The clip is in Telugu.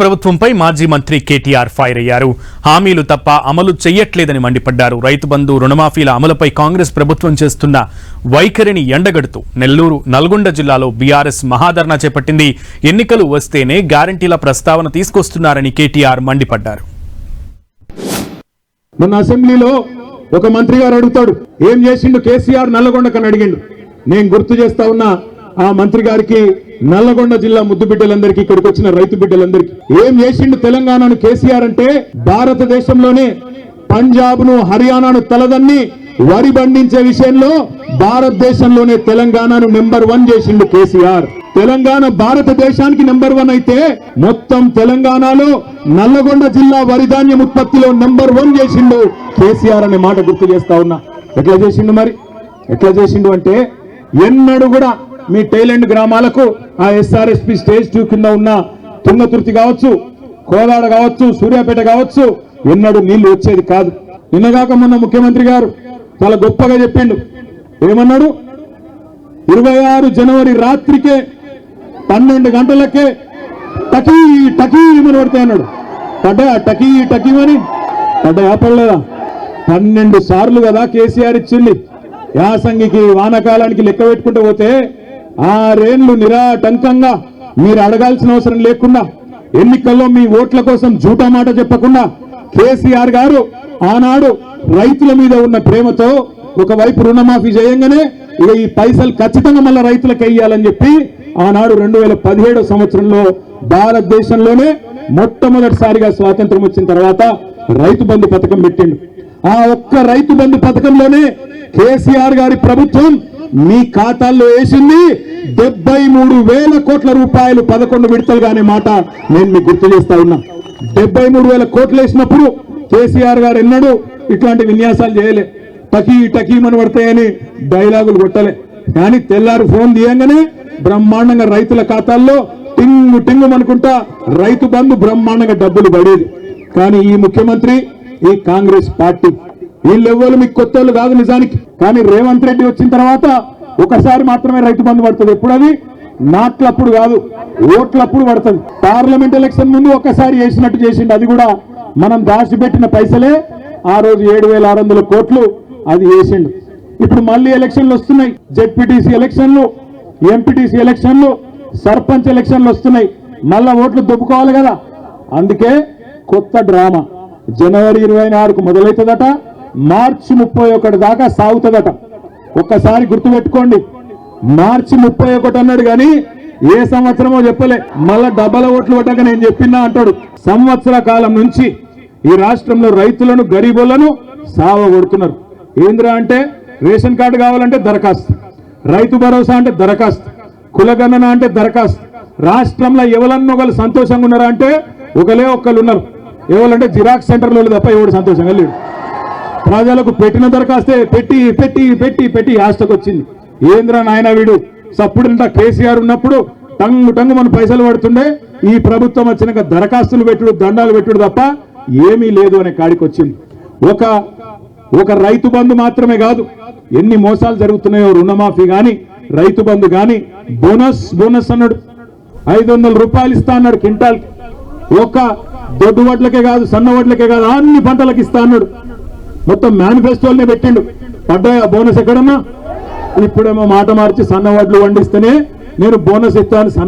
ప్రభుత్వంపై మాజీ మంత్రి కేటీఆర్ ఫైర్ అయ్యారు. హామీలు తప్ప అమలు చేయట్లేదని మండిపడ్డారు. రైతు బంధు రుణమాఫీల అమలుపై కాంగ్రెస్ ప్రభుత్వం చేస్తున్న వైఖరిని ఎండగడుతూ నెల్లూరు నల్గొండ జిల్లాలో బీఆర్ఎస్ మహాధర్నా చేపట్టింది. ఎన్నికలు వస్తేనే గ్యారంటీల ప్రస్తావన తీసుకొస్తున్నారని కేటీఆర్ మండిపడ్డారు. మొన్న అసెంబ్లీలో ఒక మంత్రి గారు అడుగుతాడు ఏం చేసిండు? కేసీఆర్ నల్లగొండకని అడిగిండు. నేను గుర్తు చేస్తా ఉన్నా ఆ మంత్రి గారికి నల్లగొండ జిల్లా ముద్దు బిడ్డలందరికీ ఇక్కడికి వచ్చిన రైతు బిడ్డలందరికీ. ఏం చేసిండు తెలంగాణను కేసీఆర్ అంటే? భారతదేశంలోనే పంజాబ్ను హర్యానాను తలదన్ని వరి పండించే విషయంలో భారతదేశంలోనే తెలంగాణను నెంబర్ వన్ చేసిండు కేసీఆర్. తెలంగాణ భారతదేశానికి నెంబర్ వన్ అయితే మొత్తం తెలంగాణలో నల్లగొండ జిల్లా వరి ధాన్యం ఉత్పత్తిలో నెంబర్ వన్ చేసిండు కేసీఆర్ అనే మాట గుర్తు చేస్తా ఉన్నా. ఎట్లా చేసిండు మరి? ఎట్లా చేసిండు అంటే ఎన్నడూ కూడా మీ టైలెండ్ గ్రామాలకు ఆ ఎస్ఆర్ఎస్పి స్టేజ్ టూ కింద ఉన్న తుంగతుర్తి కావచ్చు కోదాడ కావచ్చు సూర్యాపేట కావచ్చు ఎన్నడూ నీళ్ళు వచ్చేది కాదు. నిన్నగాక మొన్న ముఖ్యమంత్రి గారు చాలా గొప్పగా చెప్పిండు. ఏమన్నాడు? ఇరవై ఆరు జనవరి రాత్రికే పన్నెండు గంటలకే టకీ టకీ మని పడతాయి అన్నాడు. పడ్డా టకీ టకీ మని పడ్డా ఆపడలేదా? పన్నెండు సార్లు కదా కేసీఆర్ ఇచ్చింది. యాసంగికి వానకాలానికి లెక్క పెట్టుకుంటూ పోతే ఆరేళ్ళు నిరాటంకంగా మీరు అడగాల్సిన అవసరం లేకుండా ఎన్నికల్లో మీ ఓట్ల కోసం జూటా మాట చెప్పకుండా కేసీఆర్ గారు ఆనాడు రైతుల మీద ఉన్న ప్రేమతో ఒకవైపు రుణమాఫీ చేయంగానే ఇక ఈ పైసలు ఖచ్చితంగా మళ్ళీ రైతులకు వేయాలని చెప్పి ఆనాడు రెండు వేల పదిహేడో సంవత్సరంలో భారతదేశంలోనే మొట్టమొదటిసారిగా స్వాతంత్రం వచ్చిన తర్వాత రైతు బంధు పథకం పెట్టిండు. ఆ ఒక్క రైతు బంధు పథకంలోనే కేసీఆర్ గారి ప్రభుత్వం మీ ఖాతాల్లో వేసింది డెబ్బై మూడు వేల కోట్ల రూపాయలు పదకొండు విడతలుగా అనే మాట నేను మీకు గుర్తు చేస్తా ఉన్నా. డెబ్బై మూడు వేల కోట్లు వేసినప్పుడు కేసీఆర్ గారు ఎన్నడూ ఇట్లాంటి విన్యాసాలు చేయలే. టకీ టకీమని పడతాయని డైలాగులు కొట్టలే. కానీ తెల్లారు ఫోన్ తీయంగానే బ్రహ్మాండంగా రైతుల ఖాతాల్లో టింగు టింగు అనుకుంటా రైతు బంధు బ్రహ్మాండంగా డబ్బులు పడేది. కానీ ఈ ముఖ్యమంత్రి ఈ కాంగ్రెస్ పార్టీ వీళ్ళెవ్వరు మీకు కొత్త వాళ్ళు కాదు నిజానికి. కానీ రేవంత్ రెడ్డి వచ్చిన తర్వాత ఒకసారి మాత్రమే రైతు బంధు పడుతుంది. ఎప్పుడు అది నాట్లప్పుడు కాదు ఓట్లప్పుడు పడుతుంది. పార్లమెంట్ ఎలక్షన్ ముందు ఒకసారి చేసినట్టు చేసిండు. అది కూడా మనం దాచిపెట్టిన పైసలే. ఆ రోజు ఏడు వేల ఆరు వందల కోట్లు అది వేసిండు ఇప్పుడు మళ్ళీ ఎలక్షన్లు వస్తున్నాయి. జెడ్పీటీసీ ఎలక్షన్లు ఎంపీటీసీ ఎలక్షన్లు సర్పంచ్ ఎలక్షన్లు వస్తున్నాయి. మళ్ళా ఓట్లు దొబ్బుకోవాలి కదా. అందుకే కొత్త డ్రామా. జనవరి ఇరవై ఆరుకు మొదలవుతుందట మార్చి ముప్పై ఒకటి దాకా సాగుతుందట. ఒక్కసారి గుర్తుపెట్టుకోండి. మార్చి ముప్పై ఒకటి అన్నాడు కానీ ఏ సంవత్సరమో చెప్పలే. మళ్ళా డబ్బల ఓట్లు పట్టాక నేను చెప్పినా అంటాడు. సంవత్సర కాలం నుంచి ఈ రాష్ట్రంలో రైతులను గరీబులను సావ కొడుతున్నారు. ఏంద్రా అంటే రేషన్ కార్డు కావాలంటే దరఖాస్తు. రైతు భరోసా అంటే దరఖాస్తు. కులగణన అంటే దరఖాస్తు. రాష్ట్రంలో ఎవరన్నా ఒకరు సంతోషంగా ఉన్నారా అంటే ఒకలే ఒక్కళ్ళు ఉన్నారు. ఎవరంటే జిరాక్స్ సెంటర్లో తప్ప ఎవడు సంతోషంగా లేడు. ప్రజలకు పెట్టిన దరఖాస్తే పెట్టి పెట్టి పెట్టి పెట్టి ఆస్తకు వచ్చింది ఏంద్రా నాయన వీడు? సప్పుడంతా కేసీఆర్ ఉన్నప్పుడు టంగు టంగు మన పైసలు పడుతుండే ఈ ప్రభుత్వం వచ్చినాక దరఖాస్తులు పెట్టుడు దండాలు పెట్టుడు తప్ప ఏమీ లేదు అనే కాడికి వచ్చింది ఒక ఒక రైతు బంధు మాత్రమే కాదు ఎన్ని మోసాలు జరుగుతున్నాయో రుణమాఫీ కానీ రైతు బంధు కానీ బోనస్ బోనస్ అన్నాడు. ఐదు వందల రూపాయలు ఇస్తా అన్నాడు క్వింటాల్ ఒక దొడ్డు వడ్లకే కాదు సన్న వడ్లకే కాదు అన్ని పంటలకు ఇస్తా అన్నాడు. మొత్తం మేనిఫెస్టోల్నే పెట్టిండు. పడ్డాయా బోనస్ ఎక్కడన్నా? ఇప్పుడేమో మాట మార్చి సన్నవాడ్లు వండిస్తేనే నేను బోనస్ ఇస్తాను సన్న